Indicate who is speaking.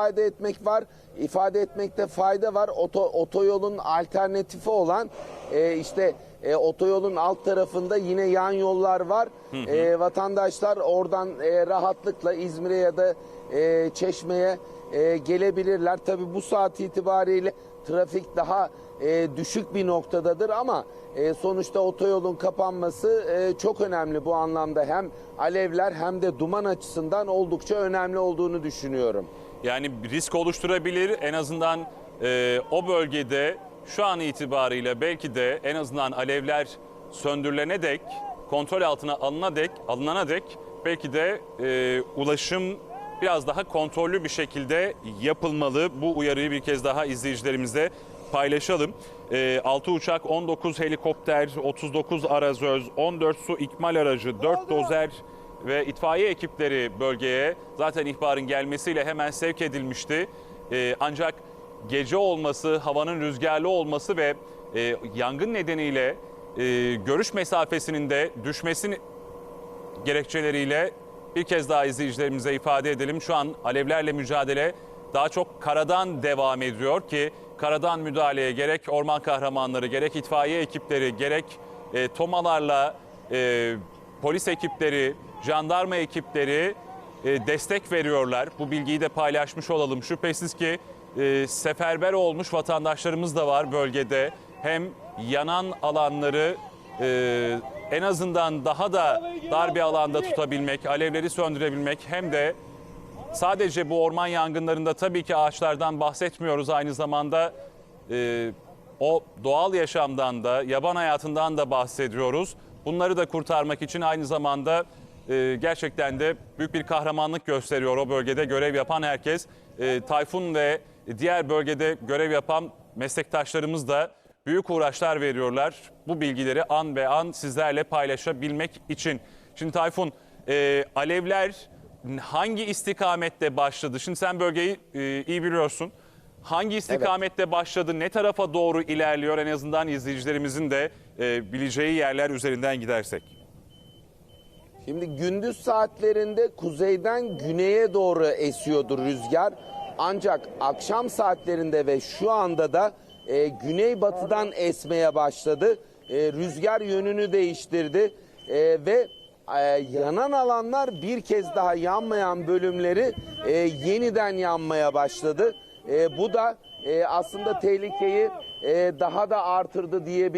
Speaker 1: ifade etmek var. ifade etmekte fayda var. Oto, otoyolun alternatifi olan e, işte e, otoyolun alt tarafında yine yan yollar var. E, vatandaşlar oradan e, rahatlıkla İzmir'e ya da e, Çeşme'ye e, gelebilirler. Tabii bu saat itibariyle trafik daha e, düşük bir noktadadır ama e, sonuçta otoyolun kapanması e, çok önemli bu anlamda. Hem alevler hem de duman açısından oldukça önemli olduğunu düşünüyorum.
Speaker 2: Yani risk oluşturabilir en azından e, o bölgede şu an itibariyle belki de en azından alevler söndürülene dek kontrol altına alına dek alınana dek belki de e, ulaşım biraz daha kontrollü bir şekilde yapılmalı. Bu uyarıyı bir kez daha izleyicilerimizle paylaşalım. E, 6 uçak, 19 helikopter, 39 arazöz, 14 su ikmal aracı, 4 dozer ve itfaiye ekipleri bölgeye zaten ihbarın gelmesiyle hemen sevk edilmişti. Ee, ancak gece olması, havanın rüzgarlı olması ve e, yangın nedeniyle e, görüş mesafesinin de düşmesi gerekçeleriyle bir kez daha izleyicilerimize ifade edelim. Şu an alevlerle mücadele daha çok karadan devam ediyor ki karadan müdahaleye gerek orman kahramanları, gerek itfaiye ekipleri, gerek e, tomalarla e, polis ekipleri, jandarma ekipleri e, destek veriyorlar. Bu bilgiyi de paylaşmış olalım. Şüphesiz ki e, seferber olmuş vatandaşlarımız da var bölgede. Hem yanan alanları e, en azından daha da dar bir alanda tutabilmek, alevleri söndürebilmek hem de sadece bu orman yangınlarında tabii ki ağaçlardan bahsetmiyoruz. Aynı zamanda e, o doğal yaşamdan da, yaban hayatından da bahsediyoruz. Bunları da kurtarmak için aynı zamanda e, gerçekten de büyük bir kahramanlık gösteriyor o bölgede görev yapan herkes. E, Tayfun ve diğer bölgede görev yapan meslektaşlarımız da büyük uğraşlar veriyorlar. Bu bilgileri an be an sizlerle paylaşabilmek için. Şimdi Tayfun, e, alevler hangi istikamette başladı? Şimdi sen bölgeyi e, iyi biliyorsun. Hangi istikamette başladı? Ne tarafa doğru ilerliyor? En azından izleyicilerimizin de e, bileceği yerler üzerinden gidersek.
Speaker 1: Şimdi gündüz saatlerinde kuzeyden güneye doğru esiyordu rüzgar. Ancak akşam saatlerinde ve şu anda da e, güneybatıdan esmeye başladı. E, rüzgar yönünü değiştirdi E, ve e, yanan alanlar bir kez daha yanmayan bölümleri e, yeniden yanmaya başladı. E, bu da e, aslında tehlikeyi e, daha da artırdı diyebiliriz.